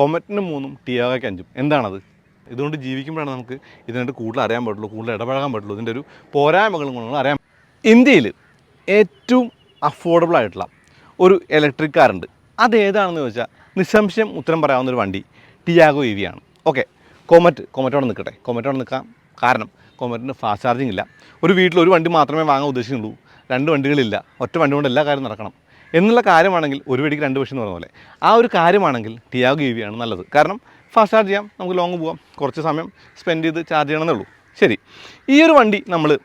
കൊമറ്റിന് മൂന്നും ടിയാഗയ്ക്ക് അഞ്ചും. എന്താണത്? ഇതുകൊണ്ട് ജീവിക്കുമ്പോഴാണ് നമുക്ക് ഇതിനായിട്ട് കൂടുതൽ അറിയാൻ പറ്റുള്ളൂ കൂടുതൽ ഇടപഴകാൻ പറ്റുള്ളൂ ഇതിന്റെ ഒരു പോരായ്മകളും ഗുണങ്ങളും അറിയാൻ ഇന്ത്യയിൽ ഏറ്റവും അഫോർഡബിൾ ആയിട്ടുള്ള ഒരു ഇലക്ട്രിക് കാറുണ്ട് അതേതാണെന്ന് ചോദിച്ചാൽ നിസ്സംശയം ഉത്തരം പറയാവുന്ന ഒരു വണ്ടി ടിയാഗോ ഇ വി ആണ്. ഓക്കെ കൊമറ്റ് കൊമറ്റോടെ നിൽക്കട്ടെ. കൊമറ്റോടെ നിൽക്കാം. കാരണം കൊമറ്റിന് ഫാസ്റ്റ് ചാർജിങ് ഇല്ല. ഒരു വീട്ടിൽ ഒരു വണ്ടി മാത്രമേ വാങ്ങാൻ ഉദ്ദേശിക്കുന്നുള്ളൂ. രണ്ട് വണ്ടികളില്ല. ഒറ്റ വണ്ടി കൊണ്ട് എല്ലാ കാര്യം നടക്കണം. എന്നുള്ള കാര്യമാണെങ്കിൽ ഒരു വെടിക്ക് രണ്ട് പക്ഷി എന്ന് പറഞ്ഞ പോലെ. ആ ഒരു കാര്യമാണെങ്കിൽ ടിയാഗോ യു വി ആണ് നല്ലത്. കാരണം ഫാസ്റ്റ് ചാർജ് ചെയ്യാം നമുക്ക് ലോങ് പോവാം കുറച്ച് സമയം സ്പെൻഡ് ചെയ്ത് ചാർജ് ചെയ്യണമെന്നേ ഉള്ളൂ. ശരി. ഈ ഒരു വണ്ടി നമ്മൾ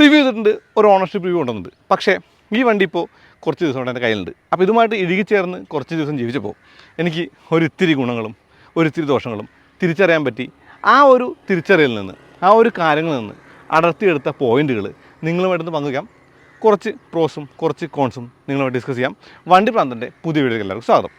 റിവ്യൂ ചെയ്തിട്ടുണ്ട് ഒരു ഓണർഷിപ്പ് റിവ്യൂ കൊണ്ടുവന്നിട്ടുണ്ട്. പക്ഷേ ഈ വണ്ടി ഇപ്പോൾ കുറച്ച് ദിവസം കൊണ്ട് എന്റെ കയ്യിലുണ്ട്. അപ്പോൾ ഇതുമായിട്ട് ഇഴുകി ചേർന്ന് കുറച്ച് ദിവസം ജീവിച്ചപ്പോൾ എനിക്ക് ഒരിത്തിരി ഗുണങ്ങളും ഒരിത്തിരി ദോഷങ്ങളും തിരിച്ചറിയാൻ പറ്റി. ആ ഒരു തിരിച്ചറിയലിൽ നിന്ന് ആ ഒരു കാര്യങ്ങളിൽ നിന്ന് അടർത്തിയെടുത്ത പോയിന്റുകൾ നിങ്ങളുമായിട്ടൊന്ന് പങ്കുവയ്ക്കാം. കുറച്ച് പ്രോസും കുറച്ച് കോൺസും നിങ്ങളുമായി ഡിസ്കസ് ചെയ്യാം. വണ്ടി പ്രാന്തന്റെ പുതിയ വീഡിയോയിൽ എല്ലാവർക്കും സ്വാഗതം.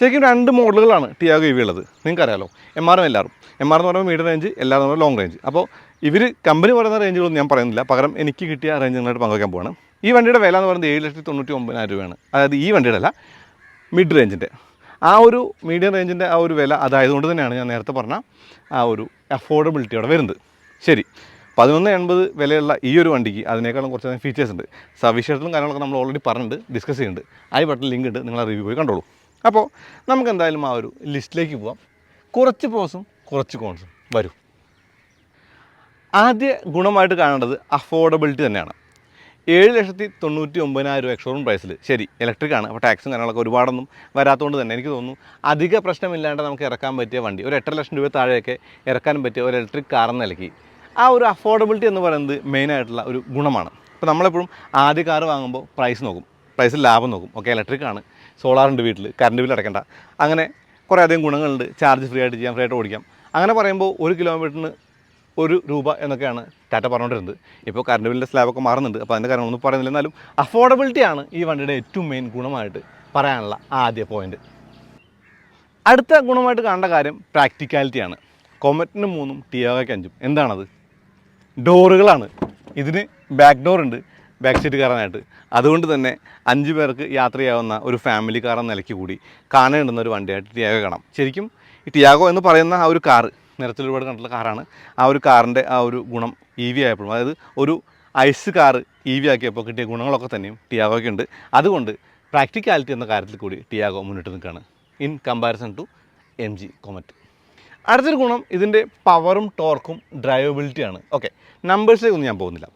ശരിക്കും രണ്ട് മോഡലുകളാണ് ടിയാഗോ ഇവി ഉള്ളത്. നിങ്ങൾക്കറിയാലോ എം ആറും എല്ലാവരും. എം ആർ എന്ന് പറയുമ്പോൾ മീഡിയം റേഞ്ച് എല്ലാവരും പറയുമ്പോൾ ലോങ് റേഞ്ച് അപ്പോൾ ഇവർ കമ്പനി പറയുന്ന റേഞ്ചുകളൊന്നും ഞാൻ പറയുന്നില്ല. പകരം എനിക്ക് കിട്ടിയ റേഞ്ച് നിങ്ങളായിട്ട് പങ്കുവയ്ക്കാൻ പോവാണ്. ഈ വണ്ടിയുടെ വില എന്ന് പറയുന്നത് ഏഴ് ലക്ഷത്തി തൊണ്ണൂറ്റി ഒമ്പതിനായിരം രൂപയാണ്. അതായത് ഈ വണ്ടിയുടെ അല്ല മിഡ് റേഞ്ചിന്റെ ആ ഒരു മീഡിയം റേഞ്ചിന്റെ ആ ഒരു വില അതായതുകൊണ്ട് തന്നെയാണ് ഞാൻ നേരത്തെ പറഞ്ഞ ആ ഒരു അഫോർഡബിലിറ്റി അവിടെ വരുന്നത്. ശരി. പതിനൊന്ന് എൺപത് വിലയുള്ള ഈ ഒരു വണ്ടിക്ക് അതിനേക്കാളും കുറച്ച് ഫീച്ചേഴ്സ് ഉണ്ട്. സവിശേഷതകളും കാര്യങ്ങളൊക്കെ നമ്മൾ ഓൾറെഡി പറഞ്ഞിട്ടുണ്ട് ഡിസ്കസ് ചെയ്യുന്നുണ്ട്. ആ ബട്ടൺ ലിങ്ക് ഉണ്ട് നിങ്ങൾ ആ റിവ്യൂ പോയി കണ്ടോളൂ. അപ്പോൾ നമുക്ക് എന്തായാലും ആ ഒരു ലിസ്റ്റിലേക്ക് പോവാം. കുറച്ച് പോസും കുറച്ച് കോൺസും വരും. ആദ്യ ഗുണമായിട്ട് കാണേണ്ടത് അഫോർഡബിലിറ്റി തന്നെയാണ്. ഏഴ് ലക്ഷത്തി തൊണ്ണൂറ്റി ഒമ്പതിനായിരം രൂപ എക്സോറും പ്രൈസിൽ ശരി ഇലക്ട്രിക് ആണ്. അപ്പോൾ ടാക്സും കാര്യങ്ങളൊക്കെ ഒരുപാടൊന്നും വരാത്തതുകൊണ്ട് തന്നെ എനിക്ക് തോന്നുന്നു അധിക പ്രശ്നമില്ലാണ്ട് നമുക്ക് ഇറക്കാൻ പറ്റിയ വണ്ടി. ഒരു എട്ടര ലക്ഷം രൂപ താഴെയൊക്കെ ഇറക്കാൻ പറ്റിയ ഒരു ഇലക്ട്രിക് കാർ എന്ന നിലയ്ക്ക് ആ ഒരു അഫോർഡബിലിറ്റി എന്ന് പറയുന്നത് മെയിനായിട്ടുള്ള ഒരു ഗുണമാണ്. ഇപ്പോൾ നമ്മളെപ്പോഴും ആദ്യ കാർ വാങ്ങുമ്പോൾ പ്രൈസ് നോക്കും. പ്രൈസിൽ ലാഭം നോക്കും. ഓക്കെ ഇലക്ട്രിക് ആണ്. സോളാറുണ്ട് വീട്ടിൽ കറണ്ട് ബില്ല് അടയ്ക്കേണ്ട. അങ്ങനെ കുറേ അധികം ഗുണങ്ങളുണ്ട്. ചാർജ് ഫ്രീ ആയിട്ട് ചെയ്യാം ഫ്രീ ആയിട്ട് ഓടിക്കാം. അങ്ങനെ പറയുമ്പോൾ ഒരു കിലോമീറ്ററിന് ഒരു രൂപ എന്നൊക്കെയാണ് ടാറ്റ പറഞ്ഞുകൊണ്ടിരുന്നത്. ഇപ്പോൾ കറണ്ട് ബില്ലിന്റെ സ്ലാബൊക്കെ മാറുന്നുണ്ട്. അപ്പോൾ അതിന്റെ കാര്യങ്ങളൊന്നും പറയുന്നില്ല. എന്നാലും അഫോർഡബിലിറ്റിയാണ് ഈ വണ്ടിയുടെ ഏറ്റവും മെയിൻ ഗുണമായിട്ട് പറയാനുള്ള ആദ്യ പോയിന്റ് അടുത്ത ഗുണമായിട്ട് കാണേണ്ട കാര്യം പ്രാക്ടിക്കാലിറ്റിയാണ് കൊമറ്റിന് മൂന്നും ടിയാഗയ്ക്ക് അഞ്ചും. എന്താണത്? ഡോറുകളാണ് ഇതിന് ബാക്ക് ഡോർ ഉണ്ട്. ബാക്ക് സീറ്റ് കയറാനായിട്ട് അതുകൊണ്ട് തന്നെ അഞ്ച് പേർക്ക് യാത്ര ചെയ്യാവുന്ന ഒരു ഫാമിലി കാർ എന്ന നിലയ്ക്ക് കൂടി കാണേണ്ടുന്ന ഒരു വണ്ടിയായിട്ട് ടിയാഗോ കാണാം. ശരിക്കും ഈ ടിയാഗോ എന്ന് പറയുന്ന ആ ഒരു കാറ് നിരത്തിൽ ഒരുപാട് കണ്ടിട്ടുള്ള കാറാണ്. ആ ഒരു കാറിന്റെ ആ ഒരു ഗുണം ഇ വി ആയപ്പോഴും അതായത് ഒരു ഐസ് കാർ ഇ വി ആക്കിയപ്പോൾ കിട്ടിയ ഗുണങ്ങളൊക്കെ തന്നെയും ടിയാഗോയ്ക്ക് ഉണ്ട്. അതുകൊണ്ട് പ്രാക്ടിക്കാലിറ്റി എന്ന കാര്യത്തിൽ കൂടി ടിയാഗോ മുന്നിട്ട് നിൽക്കുകയാണ്. In comparison to M G Comet അടുത്തൊരു ഗുണം ഇതിന്റെ പവറും ടോർക്കും ഡ്രൈവബിലിറ്റിയാണ് ഓക്കെ നമ്പേഴ്സിലേക്കൊന്നും ഞാൻ പോകുന്നില്ല.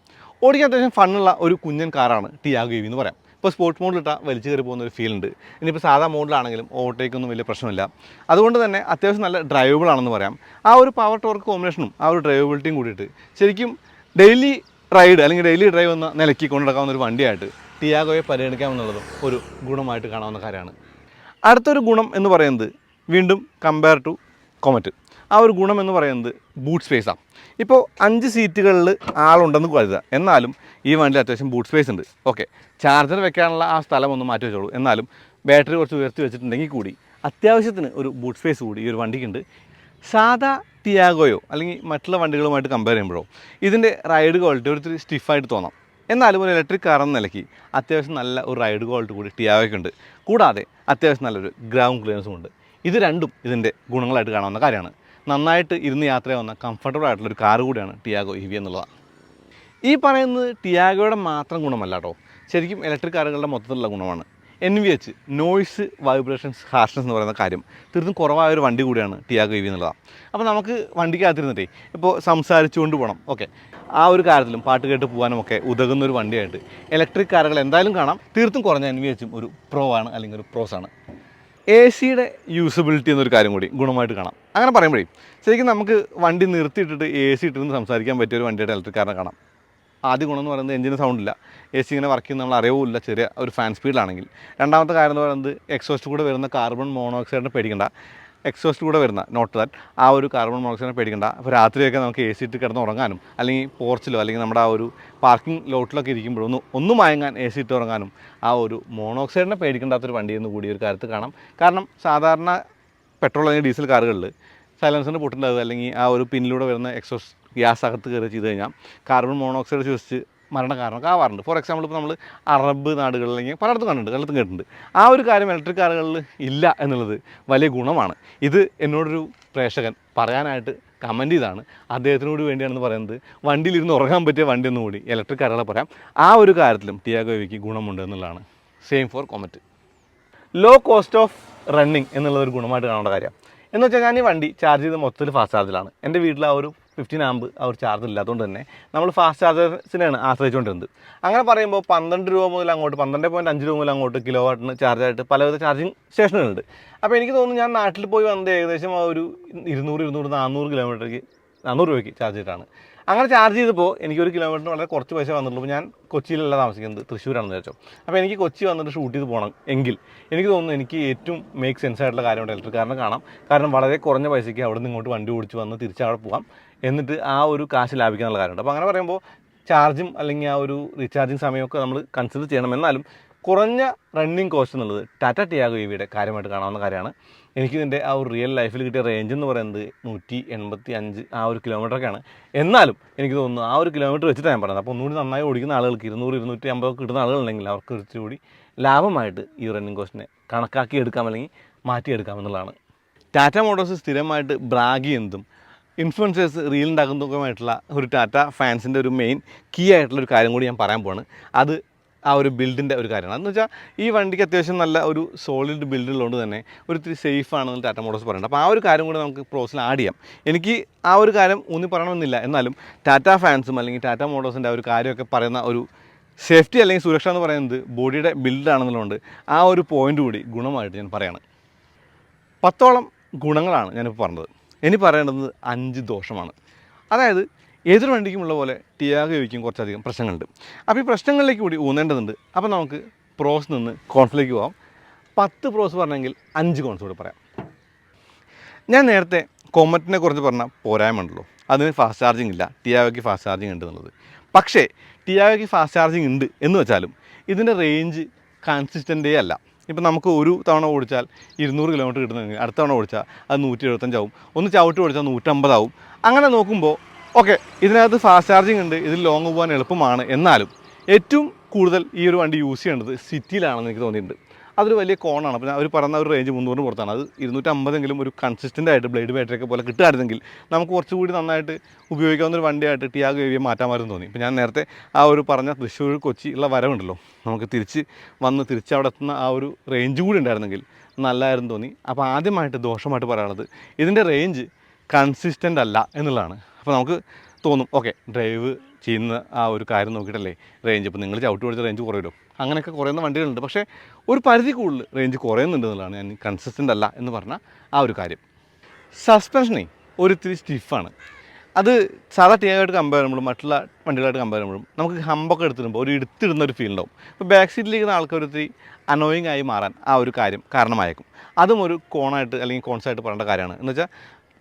ഓടിക്കാൻ അത്യാവശ്യം ഫണ്ണുള്ള ഒരു കുഞ്ഞൻ കാറാണ് ടിയാഗോ ഇ വി എന്ന് പറയാം. ഇപ്പോൾ സ്പോർട്സ് മോഡിൽ ഇട്ടാൽ വലിച്ചു കയറി പോകുന്ന ഒരു ഫീൽ ഉണ്ട്. ഇനിയിപ്പോൾ സാധാ മോഡിലാണെങ്കിലും ഓവർടേക്കൊന്നും വലിയ പ്രശ്നമില്ല. അതുകൊണ്ട് തന്നെ അത്യാവശ്യം നല്ല ഡ്രൈവബിൾ ആണെന്ന് പറയാം. ആ ഒരു പവർ ടോർക്ക് കോമ്പിനേഷനും ആ ഒരു ഡ്രൈവബിലിറ്റിയും കൂടിയിട്ട് ശരിക്കും ഡെയിലി റൈഡ് അല്ലെങ്കിൽ ഡെയിലി ഡ്രൈവ് എന്ന നിലയ്ക്ക് കൊണ്ടുനടക്കാവുന്ന ഒരു വണ്ടിയായിട്ട് ടിയാഗോയെ പരിഗണിക്കാമെന്നുള്ളതും ഒരു ഗുണമായിട്ട് കാണാവുന്ന കാര്യമാണ്. അടുത്തൊരു ഗുണം എന്ന് പറയുന്നത് വീണ്ടും കമ്പയർ ടു കൊമറ്റ് ആ ഒരു ഗുണം എന്ന് പറയുന്നത് ബൂട്ട് സ്പേസാണ് ഇപ്പോൾ അഞ്ച് സീറ്റുകളിൽ ആളുണ്ടെന്ന് കരുതുക. എന്നാലും ഈ വണ്ടിയിൽ അത്യാവശ്യം ബൂട്ട് സ്പേസ് ഉണ്ട്. ഓക്കെ ചാർജർ വെക്കാനുള്ള ആ സ്ഥലം ഒന്ന് മാറ്റി വെച്ചോളൂ. എന്നാലും ബാറ്ററി കുറച്ച് ഉയർത്തി വെച്ചിട്ടുണ്ടെങ്കിൽ കൂടി അത്യാവശ്യത്തിന് ഒരു ബൂട്ട് സ്പേസ് കൂടി ഈ ഒരു വണ്ടിക്കുണ്ട്. സാധാ ടിയാഗോയോ അല്ലെങ്കിൽ മറ്റുള്ള വണ്ടികളുമായിട്ട് കമ്പയർ ചെയ്യുമ്പോഴോ ഇതിന്റെ റൈഡ് ക്വാളിറ്റി ഒരു സ്റ്റിഫായിട്ട് തോന്നാം. എന്നാലും ഒരു ഇലക്ട്രിക് കാർ എന്ന നിലയ്ക്ക് അത്യാവശ്യം നല്ല ഒരു റൈഡ് ക്വാളിറ്റി കൂടി ടിയാഗോയ്ക്ക് ഉണ്ട്. കൂടാതെ അത്യാവശ്യം നല്ലൊരു ഗ്രൗണ്ട് ക്ലിയറൻസും ഉണ്ട്. ഇത് രണ്ടും ഇതിന്റെ ഗുണങ്ങളായിട്ട് കാണാവുന്ന കാര്യമാണ്. നന്നായിട്ട് ഇരുന്ന് യാത്ര ചെയ്യുന്ന കംഫർട്ടബിൾ ആയിട്ടുള്ള ഒരു കാർ കൂടിയാണ് ടിയാഗോ ഇ വി എന്നുള്ളതാണ് ഈ പറയുന്നത് ടിയാഗോയുടെ മാത്രം ഗുണമല്ല കേട്ടോ ശരിക്കും ഇലക്ട്രിക് കാറുകളുടെ മൊത്തത്തിലുള്ള ഗുണമാണ്. N V H noise vibrations harshness എന്ന് പറയുന്ന കാര്യം തീർത്തും കുറവായ ഒരു വണ്ടി കൂടിയാണ് ടിയാഗോ ഇ വി എന്നുള്ളതാണ് അപ്പോൾ നമുക്ക് വണ്ടിക്കകത്തിരുന്നിട്ടേ ഇപ്പോൾ സംസാരിച്ചുകൊണ്ട് പോകണം ഓക്കെ ആ ഒരു കാര്യത്തിലും പാട്ട് കേട്ട് പോകാനും ഒക്കെ ഉതകുന്ന ഒരു വണ്ടിയായിട്ട് ഇലക്ട്രിക് കാറുകൾ എന്തായാലും കാണാം. തീർത്തും കുറഞ്ഞ എൻ വി എച്ചും ഒരു പ്രോ ആണ് അല്ലെങ്കിൽ ഒരു പ്രോസ് ആണ്. എ സിയുടെ യൂസബിലിറ്റി എന്നൊരു കാര്യം കൂടി ഗുണമായിട്ട് കാണാം. അങ്ങനെ പറയുമ്പോഴേ ശരിക്കും നമുക്ക് വണ്ടി നിർത്തിയിട്ടിട്ട് എ സി ഇട്ടിരുന്ന് സംസാരിക്കാൻ പറ്റിയ ഒരു വണ്ടിയുടെ ഇലക്ട്രിക് കാറിനെ കാണാം. ആദ്യ ഗുണം എന്ന് പറയുന്നത് എഞ്ചിന് സൗണ്ട് ഇല്ല. എ സി ഇങ്ങനെ വർക്ക് ചെയ്യുന്ന നമ്മൾ ഇല്ല ചെറിയ ഒരു ഫാൻ സ്പീഡിലാണെങ്കിൽ രണ്ടാമത്തെ കാര്യം എന്ന് പറയുന്നത് എക്സോസ്റ്റ് കൂടെ വരുന്ന കാർബൺ മോണോക്സൈഡിനെ പേടിക്കണ്ട. എക്സോസ്റ്റ് കൂടെ വരുന്ന നോട്ട് ദാറ്റ് ആ ഒരു കാർബൺ മോണോക്സൈഡിനെ പേടിക്കണ്ട. അപ്പോൾ രാത്രിയൊക്കെ നമുക്ക് എ സി ഇട്ട് കിടന്ന് ഉറങ്ങാനും അല്ലെങ്കിൽ പോർച്ചിലോ അല്ലെങ്കിൽ നമ്മുടെ ആ ഒരു പാർക്കിംഗ് ലോട്ടിലൊക്കെ ഇരിക്കുമ്പോൾ ഒന്ന് ഒന്ന് മയങ്ങാൻ എ സി ഇട്ട് ഉറങ്ങാനും ആ ഒരു മോണോക്സൈഡിനെ പേടിക്കേണ്ടാത്തൊരു വണ്ടി എന്ന് കൂടി ഒരു കാര്യത്തിൽ കാണാം. കാരണം സാധാരണ പെട്രോൾ അല്ലെങ്കിൽ ഡീസൽ കാറുകളിൽ സൈലൻസറിന് പൊട്ടുണ്ടാവുക അല്ലെങ്കിൽ ആ ഒരു പിന്നിലൂടെ വരുന്ന എക്സോസ് ഗ്യാസ് അകത്ത് കയറി ചെയ്ത് കഴിഞ്ഞാൽ കാർബൺ മോണോക്സൈഡ് ശ്വസിച്ച് മരണ കാരണമൊക്കെ ആവാറുണ്ട്. ഫോർ എക്സാമ്പിൾ ഇപ്പോൾ നമ്മൾ അറബ് നാടുകളിൽ അല്ലെങ്കിൽ പലയിടത്തും കണ്ടിട്ടുണ്ട് പലയിടത്തും കേട്ടിട്ടുണ്ട്. ആ ഒരു കാര്യം ഇലക്ട്രിക് കാറുകളിൽ ഇല്ല എന്നുള്ളത് വലിയ ഗുണമാണ്. ഇത് എന്നോടൊരു പ്രേക്ഷകൻ പറയാനായിട്ട് കമന്റ് ചെയ്താണ്. അദ്ദേഹത്തിനോട് വേണ്ടിയാണെന്ന് പറയുന്നത് വണ്ടിയിലിരുന്ന് ഉറങ്ങാൻ പറ്റിയ വണ്ടി ഒന്നും കൂടി ഇലക്ട്രിക് കാറുകളെ പറയാം. ആ ഒരു കാര്യത്തിലും ടിയാഗോയ്ക്ക് ഗുണമുണ്ട് എന്നുള്ളതാണ്. Same for Comet low cost of running എന്നുള്ളൊരു ഗുണമായിട്ട് കാണേണ്ട കാര്യം. എന്ന് വെച്ചാൽ ഞാൻ ഈ വണ്ടി ചാർജ് ചെയ്ത് മൊത്തത്തിൽ ഫാസ്റ്റ് ചാർജിലാണ് എന്റെ വീട്ടിൽ ആ ഒരു ഫിഫ്റ്റീൻ ആമ്പ് ആ ഒരു ചാർജ് ഇല്ലാത്തതുകൊണ്ട് തന്നെ നമ്മൾ ഫാസ്റ്റ് ചാർജേഴ്സിനെയാണ് ആശ്രയിച്ചുകൊണ്ടിരുന്നത്. അങ്ങനെ പറയുമ്പോൾ പന്ത്രണ്ട് രൂപ മുതൽ അങ്ങോട്ട് പന്ത്രണ്ട് പോയിന്റ് അഞ്ച് രൂപ മുതൽ അങ്ങോട്ട് കിലോ വാട്ടിന് ചാർജായിട്ട് പലവിധ ചാർജിങ് സ്റ്റേഷനുകളുണ്ട് അപ്പോൾ എനിക്ക് തോന്നുന്നു ഞാൻ നാട്ടിൽ പോയി വന്നത് ഏകദേശം ആ ഒരു ഇരുന്നൂറ് ഇരുന്നൂറ് നാനൂറ് കിലോമീറ്റർക്ക് നാനൂറ് രൂപയ്ക്ക് ചാർജ് ചെയ്തിട്ടാണ്. അങ്ങനെ ചാർജ് ചെയ്തപ്പോൾ എനിക്ക് ഒരു കിലോമീറ്ററിന് വളരെ കുറച്ച് പൈസ വന്നിട്ടുള്ളൂ. ഞാൻ കൊച്ചിയിലല്ല താമസിക്കുന്നത് തൃശ്ശൂരാണെന്ന് വെച്ചോ അപ്പോൾ എനിക്ക് കൊച്ചി വന്നിട്ട് ഷൂട്ട് ചെയ്ത് പോകണം എങ്കിൽ എനിക്ക് തോന്നുന്നു എനിക്ക് ഏറ്റവും മേക്ക് സെൻസ് ആയിട്ടുള്ള കാര്യമാണ് ഇലക്ട്രിക് കാറിനെ കാണാം. കാരണം വളരെ കുറഞ്ഞ പൈസയ്ക്ക് അവിടെ നിന്ന് ഇങ്ങോട്ട് വണ്ടി ഓടിച്ച് വന്ന് തിരിച്ച് അവിടെ പോകാം എന്നിട്ട് ആ ഒരു കാശ് ലാഭിക്കാനുള്ള കാര്യമുണ്ട് അപ്പോൾ അങ്ങനെ പറയുമ്പോൾ ചാർജും അല്ലെങ്കിൽ ആ ഒരു റീചാർജിങ് സമയമൊക്കെ നമ്മൾ കൺസിഡർ ചെയ്യണം. എന്നാലും കുറഞ്ഞ റണ്ണിങ് കോസ്റ്റ് എന്നുള്ളത് ടാറ്റ ടിയാഗോ ഇവിയുടെ കാര്യമായിട്ട് കാണാവുന്ന കാര്യമാണ്. എനിക്കിതിന്റെ ആ ഒരു റിയൽ ലൈഫിൽ കിട്ടിയ റേഞ്ച് എന്ന് പറയുന്നത് നൂറ്റി എൺപത്തി അഞ്ച് ആ ഒരു കിലോമീറ്ററൊക്കെയാണ് എന്നാലും എനിക്ക് തോന്നുന്നു ആ ഒരു കിലോമീറ്റർ വെച്ചിട്ട് ഞാൻ പറയുന്നത്. അപ്പോൾ ഒന്നുകൂടി നന്നായി ഓടിക്കുന്ന ആളുകൾക്ക് ഇരുന്നൂറ് ഇരുന്നൂറ്റി അമ്പത് കിട്ടുന്ന ആളുകളുണ്ടെങ്കിൽ അവർക്ക് കുറച്ചുകൂടി ലാഭമായിട്ട് ഈ റണ്ണിങ് കോസ്റ്റിനെ കണക്കാക്കി എടുക്കാം അല്ലെങ്കിൽ മാറ്റിയെടുക്കാം എന്നുള്ളതാണ്. ടാറ്റ മോട്ടോഴ്സ് സ്ഥിരമായിട്ട് ബ്രാഗി ചെയ്യുന്നതും ഇൻഫ്ലുവൻസേഴ്സ് റീൽ ഉണ്ടാക്കുന്നതുമായിട്ടുള്ള ഒരു ടാറ്റ ഫാൻസിന്റെ ഒരു മെയിൻ കീ ആയിട്ടുള്ള ഒരു കാര്യം കൂടി ഞാൻ പറയാൻ പോവാണ്. അത് ആ ഒരു ബിൽഡിന്റെ ഒരു കാര്യമാണ്. എന്ന് വെച്ചാൽ ഈ വണ്ടിക്ക് അത്യാവശ്യം നല്ല ഒരു സോളിഡ് ബിൽഡ് ഉള്ളതുകൊണ്ട് തന്നെ ഒരിത്തിരി സേഫ് ആണെന്ന് ടാറ്റ മോട്ടോഴ്സ് പറയുന്നത് അപ്പോൾ ആ ഒരു കാര്യം കൂടി നമുക്ക് പ്രോസിൽ ആഡ് ചെയ്യാം. എനിക്ക് ആ ഒരു കാര്യം ഊന്നി പറയണമെന്നില്ല. എന്നാലും ടാറ്റ ഫാൻസും അല്ലെങ്കിൽ ടാറ്റ മോട്ടോഴ്സിന്റെ ആ ഒരു കാര്യമൊക്കെ പറയുന്ന ഒരു സേഫ്റ്റി അല്ലെങ്കിൽ സുരക്ഷ എന്ന് പറയുന്നത് ബോഡിയുടെ ബിൽഡാണെന്നുള്ളതുകൊണ്ട് ആ ഒരു പോയിന്റ് കൂടി ഗുണമായിട്ട് ഞാൻ പറയാണ്. പത്തോളം ഗുണങ്ങളാണ് ഞാനിപ്പോൾ പറഞ്ഞത്. ഇനി പറയേണ്ടത് അഞ്ച് ദോഷമാണ്. അതായത് ഏതൊരു വണ്ടിക്കുമുള്ള പോലെ ടിയാഗോയ്ക്കും കുറച്ചധികം പ്രശ്നങ്ങളുണ്ട്. അപ്പോൾ ഈ പ്രശ്നങ്ങളിലേക്ക് കൂടി ഊന്നേണ്ടതുണ്ട്. അപ്പോൾ നമുക്ക് പ്രോസ് നിന്ന് കോൺസിലേക്ക് പോകാം പത്ത് പ്രോസ് പറഞ്ഞെങ്കിൽ അഞ്ച് കോൺസ് കൂടി പറയാം. ഞാൻ നേരത്തെ കോമറ്റിനെ കുറിച്ച് പറഞ്ഞ പോരായ്മ ഉണ്ടല്ലോ. അതിന് ഫാസ്റ്റ് ചാർജിങ് ഇല്ല. ടിയാഗോയ്ക്ക് ഫാസ്റ്റ് ചാർജിങ് ഉണ്ട് എന്നുള്ളത്. പക്ഷേ ടിയാഗോയ്ക്ക് ഫാസ്റ്റ് ചാർജിങ് ഉണ്ട് എന്ന് വെച്ചാലും ഇതിന്റെ റേഞ്ച് കൺസിസ്റ്റന്റേ അല്ല. ഇപ്പം നമുക്ക് ഒരു തവണ ഓടിച്ചാൽ ഇരുന്നൂറ് കിലോമീറ്റർ കിട്ടുന്നെങ്കിൽ അടുത്ത തവണ ഓടിച്ചാൽ അത് നൂറ്റി എഴുപത്തഞ്ചാവും ഒന്ന് ചവിട്ടി ഓടിച്ചാൽ നൂറ്റമ്പതാവും. അങ്ങനെ നോക്കുമ്പോൾ ഓക്കെ ഇതിനകത്ത് ഫാസ്റ്റ് ചാർജിങ് ഉണ്ട് ഇതിൽ ലോങ് പോകാൻ എളുപ്പമാണ്. എന്നാലും ഏറ്റവും കൂടുതൽ ഈ ഒരു വണ്ടി യൂസ് ചെയ്യേണ്ടത് സിറ്റിയിലാണെന്ന് എനിക്ക് തോന്നിയിട്ടുണ്ട്. അതൊരു വലിയ കോണാണ്. അപ്പോൾ അവർ പറഞ്ഞ ഒരു റേഞ്ച് മുന്നൂറിന് പുറത്താണ്. അത് ഇരുന്നൂറ്റമ്പതെങ്കിലും ഒരു കൺസിസ്റ്റന്റ് ആയിട്ട് ബ്ലേഡ് ബാറ്ററി ഒക്കെ പോലെ കിട്ടുമായിരുന്നെങ്കിൽ നമുക്ക് കുറച്ചുകൂടി നന്നായിട്ട് ഉപയോഗിക്കാവുന്ന ഒരു വണ്ടിയായിട്ട് ടിയാഗോ ഏവിയെ മാറ്റാമായിരുന്നു തോന്നി. ഇപ്പോൾ ഞാൻ നേരത്തെ ആ ഒരു പറഞ്ഞ തൃശ്ശൂർ കൊച്ചി ഉള്ള വരവുണ്ടല്ലോ. നമുക്ക് തിരിച്ച് വന്ന് തിരിച്ച് അവിടെ എത്തുന്ന ആ ഒരു റേഞ്ച് കൂടി ഉണ്ടായിരുന്നെങ്കിൽ നല്ലതായിരുന്നു തോന്നി. അപ്പോൾ ആദ്യമായിട്ട് ദോഷമായിട്ട് പറയാനുള്ളത് ഇതിന്റെ റേഞ്ച് കൺസിസ്റ്റന്റ് അല്ല എന്നുള്ളതാണ്. അപ്പോൾ നമുക്ക് തോന്നും. ഓക്കെ ഡ്രൈവ് ചെയ്യുന്ന ആ ഒരു കാര്യം നോക്കിയിട്ടല്ലേ റേഞ്ച് ഇപ്പോൾ നിങ്ങൾ ചവിട്ടി പിടിച്ച റേഞ്ച് കുറയുമല്ലോ അങ്ങനെയൊക്കെ കുറയുന്ന വണ്ടികളുണ്ട്. പക്ഷേ ഒരു പരിധി കൂടുതൽ റേഞ്ച് കുറയുന്നുണ്ട് എന്നുള്ളതാണ് ഞാൻ കൺസിസ്റ്റന്റ് അല്ല എന്ന് പറഞ്ഞ ആ ഒരു കാര്യം. സസ്പെൻഷനേ ഒരിത്തിരി സ്റ്റിഫാണ് അത് സാധാ ടിയായിട്ട് കമ്പയർ ചെയ്യുമ്പോഴും മറ്റുള്ള വണ്ടികളായിട്ട് കമ്പയർ ചെയ്യുമ്പോഴും നമുക്ക് ഹമ്പൊക്കെ എടുത്തിടുമ്പോൾ ഒരു എടുത്തിടുന്ന ഒരു ഫീൽ ഉണ്ടാവും. ഇപ്പോൾ ബാക്ക് സീറ്റിലിരിക്കുന്ന ആൾക്കാർ ഒത്തിരി അനോയിങ് ആയി മാറാൻ ആ ഒരു കാര്യം കാരണമായേക്കും. അതും ഒരു കോണായിട്ട് അല്ലെങ്കിൽ കോൺസായിട്ട് പറയേണ്ട കാര്യമാണ്. എന്ന് വെച്ചാൽ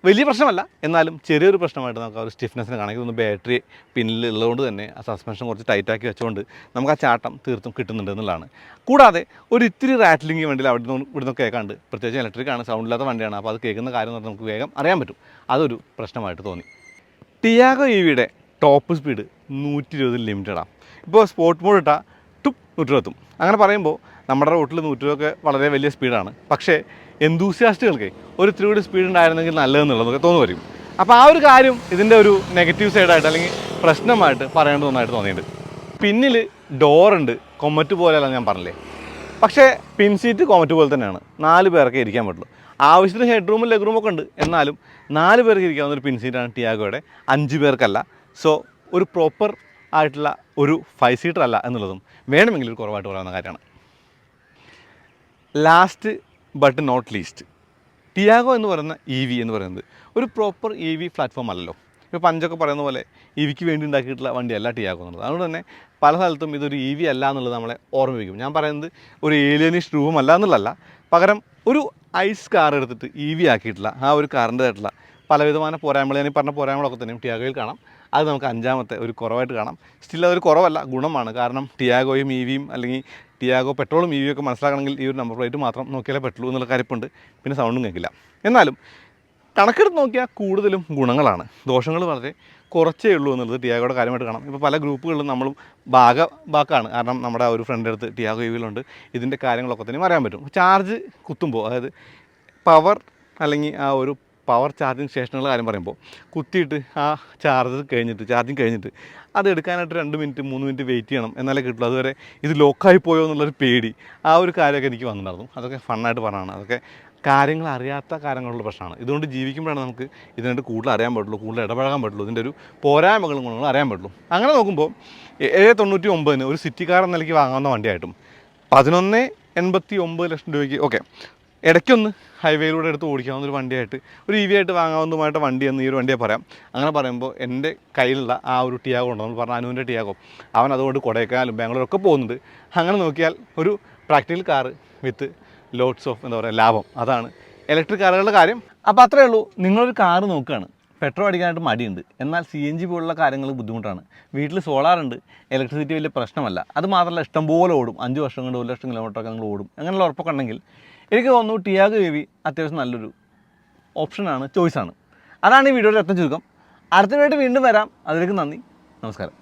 വലിയ പ്രശ്നമല്ല. എന്നാലും ചെറിയൊരു പ്രശ്നമായിട്ട് നമുക്ക് ആ ഒരു സ്റ്റിഫ്നെസ്സിന് കാണിക്കും ഒന്ന് ബാറ്ററി പിന്നിൽ ഉള്ളതുകൊണ്ട് തന്നെ ആ സസ്പെൻഷൻ കുറച്ച് ടൈറ്റാക്കി വെച്ചുകൊണ്ട് നമുക്ക് ആ ചാട്ടം തീർത്തും കിട്ടുന്നുണ്ട് എന്നുള്ളതാണ്. കൂടാതെ ഒരു ഇത്തിരി റാറ്റ്ലിംഗ് വേണ്ടി അവിടെ നിന്ന് ഇവിടെ നിന്ന് കേൾക്കാണ്ട് പ്രത്യേകിച്ച് ഇലക്ട്രിക്കാണ് സൗണ്ട് ഇല്ലാത്ത വണ്ടിയാണ്. അപ്പോൾ അത് കേൾക്കുന്ന കാര്യം എന്ന് നമുക്ക് വേഗം അറിയാൻ പറ്റും. അതൊരു പ്രശ്നമായിട്ട് തോന്നി. ടിയാഗോ ഇ വിയുടെ ടോപ്പ് സ്പീഡ് നൂറ്റി ഇരുപത് ലിമിറ്റഡാണ് ഇപ്പോൾ സ്പോർട്ട് മോഡ് ഇട്ടാൽ ടുപ്പ് നൂറ്റിരുപത്തും അങ്ങനെ പറയുമ്പോൾ നമ്മുടെ റോട്ടിൽ നൂറ്റിരുപതൊക്കെ വളരെ വലിയ സ്പീഡാണ് പക്ഷേ എന്തൂസിയാസ്റ്റുകൾക്ക് ഒരു ത്രീ കൂടി സ്പീഡ് ഉണ്ടായിരുന്നെങ്കിൽ നല്ലതെന്നുള്ളതൊക്കെ തോന്നുമായിരിക്കും. അപ്പോൾ ആ ഒരു കാര്യം ഇതിന്റെ ഒരു നെഗറ്റീവ് സൈഡായിട്ട് അല്ലെങ്കിൽ പ്രശ്നമായിട്ട് പറയേണ്ടത് ഒന്നായിട്ട് തോന്നിയിട്ടുണ്ട്. പിന്നിൽ ഡോറുണ്ട് കൊമറ്റ് പോലെയല്ല ഞാൻ പറഞ്ഞില്ലേ? പക്ഷേ പിൻ സീറ്റ് കോമറ്റ് പോലെ തന്നെയാണ്. നാല് പേർക്ക് ഇരിക്കാൻ പറ്റുള്ളൂ. ആവശ്യത്തിന് ഹെഡ് റൂമും ലെഗ് റൂമൊക്കെ ഉണ്ട്. എന്നാലും നാല് പേർക്ക് ഇരിക്കാവുന്ന ഒരു പിൻ സീറ്റാണ് ടിയാഗോയുടെ. അഞ്ച് പേർക്കല്ല. സോ ഒരു പ്രോപ്പർ ആയിട്ടുള്ള ഒരു ഫൈവ് സീറ്റർ അല്ല എന്നുള്ളതും വേണമെങ്കിൽ ഒരു കുറവായിട്ട് പറയാവുന്ന കാര്യമാണ്. Last but not least Tiago എന്ന് പറയുന്ന ഇ വി എന്ന് പറയുന്നത് ഒരു പ്രോപ്പർ ഇ വി പ്ലാറ്റ്ഫോം അല്ലല്ലോ. ഇപ്പോൾ പഞ്ചൊക്കെ പറയുന്ന പോലെ ഇ വിക്ക് വേണ്ടി ഉണ്ടാക്കിയിട്ടുള്ള വണ്ടിയല്ല ടിയാഗോ എന്നുള്ളത്. അതുകൊണ്ട് തന്നെ പല സ്ഥലത്തും ഇതൊരു ഇ വി അല്ല എന്നുള്ളത് നമ്മളെ ഓർമ്മിപ്പിക്കും. ഞാൻ പറയുന്നത് ഒരു ഏലിയനിഷ് രൂപം അല്ല എന്നുള്ളതല്ല. പകരം ഒരു ഐസ് കാർ എടുത്തിട്ട് ഇ വി ആക്കിയിട്ടുള്ള ആ ഒരു കാറിന്റെതായിട്ടുള്ള പലവിധമായ പോരായ്മകൾ ഞാൻ പറഞ്ഞ പോരായ്മകളൊക്കെ തന്നെയും ടിയാഗോയിൽ കാണാം. അത് നമുക്ക് അഞ്ചാമത്തെ ഒരു കുറവായിട്ട് കാണാം. സ്റ്റിൽ അതൊരു കുറവല്ല ഗുണമാണ്. കാരണം ടിയാഗോയും ഇ വിയും അല്ലെങ്കിൽ ടിയാഗോ പെട്രോളും ഇ ഒക്കെ മനസ്സിലാക്കണമെങ്കിൽ ഈ ഒരു നമ്പർ പ്ലേറ്റ് മാത്രം നോക്കിയാലേ പറ്റുള്ളൂ എന്നുള്ള കാര്യപ്പുണ്ട് പിന്നെ സൗണ്ടും കേൾക്കില്ല. എന്നാലും കണക്കെടുത്ത് നോക്കിയാൽ കൂടുതലും ഗുണങ്ങളാണ്. ദോഷങ്ങൾ വളരെ കുറച്ചേ ഉള്ളൂ എന്നുള്ളത് ടിയാഗോയുടെ കാര്യമായിട്ട് കാണാം. ഇപ്പോൾ പല ഗ്രൂപ്പുകളിലും നമ്മളും ഭാഗ ബാക്കാണ് കാരണം നമ്മുടെ ഒരു ഫ്രണ്ട് അടുത്ത് ടിയാഗോ ഇവിലുണ്ട് ഇതിന്റെ കാര്യങ്ങളൊക്കെ തന്നെ അറിയാൻ പറ്റും. ചാർജ് കുത്തുമ്പോൾ അതായത് പവർ അല്ലെങ്കിൽ ആ ഒരു പവർ ചാർജിങ് സ്റ്റേഷനുള്ള കാര്യം പറയുമ്പോൾ കുത്തിയിട്ട് ആ ചാർജർ കഴിഞ്ഞിട്ട് ചാർജിങ് കഴിഞ്ഞിട്ട് അത് എടുക്കാനായിട്ട് രണ്ട് മിനിറ്റ് മൂന്ന് മിനിറ്റ് വെയിറ്റ് ചെയ്യണം എന്നാലേ കിട്ടുള്ളൂ. അതുവരെ ഇത് ലോക്കായി പോയോ എന്നുള്ളൊരു പേടി. ആ ഒരു കാര്യമൊക്കെ എനിക്ക് വന്നിട്ടുണ്ടായിരുന്നു. അതൊക്കെ ഫണ്ണായിട്ട് പറയണം അതൊക്കെ കാര്യങ്ങൾ അറിയാത്ത കാര്യങ്ങളുള്ള പ്രശ്നമാണ്. ഇതുകൊണ്ട് ജീവിക്കുമ്പോഴാണ് നമുക്ക് ഇതിനായിട്ട് കൂടുതൽ അറിയാൻ പറ്റുള്ളൂ കൂടുതൽ ഇടപഴകാൻ പറ്റുള്ളൂ. ഇതിന്റെ ഒരു പോരായ്മകളും ഗുണങ്ങളും അറിയാൻ പറ്റുള്ളൂ. അങ്ങനെ നോക്കുമ്പോൾ ഏഴ് തൊണ്ണൂറ്റി ഒമ്പതിന് ഒരു സിറ്റി കാർ എന്ന നിലയ്ക്ക് വാങ്ങാവുന്ന വണ്ടിയായിട്ടും പതിനൊന്ന് എൺപത്തി ഒമ്പത് ലക്ഷം രൂപയ്ക്ക് ഓക്കെ ഇടയ്ക്കൊന്ന് ഹൈവേയിലൂടെ എടുത്ത് ഓടിക്കാവുന്ന ഒരു വണ്ടിയായിട്ട് ഒരു ഇ വി ആയിട്ട് വാങ്ങാവുന്നതുമായിട്ട് വണ്ടി എന്ന് ഈ ഒരു വണ്ടിയെ പറയാം. അങ്ങനെ പറയുമ്പോൾ എന്റെ കയ്യിലുള്ള ആ ഒരു ടിയാഗോ ഉണ്ട് നമ്മൾ പറഞ്ഞ അനുവിന്റെ ടിയാഗോ. അവൻ അതുകൊണ്ട് കൊടൈക്കനാലും ബാംഗ്ലൂരൊക്കെ പോകുന്നുണ്ട്. അങ്ങനെ നോക്കിയാൽ ഒരു practical car with loads of എന്താ പറയുക ലാഭം. അതാണ് ഇലക്ട്രിക് കാറുകളുടെ കാര്യം. അപ്പോൾ അത്രയേ ഉള്ളൂ. നിങ്ങളൊരു കാറ് നോക്കുകയാണ് പെട്രോൾ അടിക്കാനായിട്ട് മടിയുണ്ട്. എന്നാൽ സി എൻ ജി പോലുള്ള കാര്യങ്ങൾ ബുദ്ധിമുട്ടാണ്. വീട്ടിൽ സോളാർ ഉണ്ട്. ഇലക്ട്രിസിറ്റി വലിയ പ്രശ്നമല്ല. അത് മാത്രമല്ല ഇഷ്ടംപോലെ ഓടും. അഞ്ച് വർഷം കൊണ്ട് ഒരു ലക്ഷം കിലോമീറ്ററൊക്കെ നിങ്ങൾ ഓടും. അങ്ങനെയുള്ള ഉറപ്പൊക്കെ എനിക്ക് തോന്നുന്നു ടിയാഗ് എ അത്യാവശ്യം നല്ലൊരു ഓപ്ഷനാണ് ചോയ്സാണ് അതാണ് ഈ വീഡിയോയുടെ രത്നം ചുരുക്കം. അടുത്തതായിട്ട് വീണ്ടും വരാം. അതിലേക്ക് നന്ദി. നമസ്കാരം.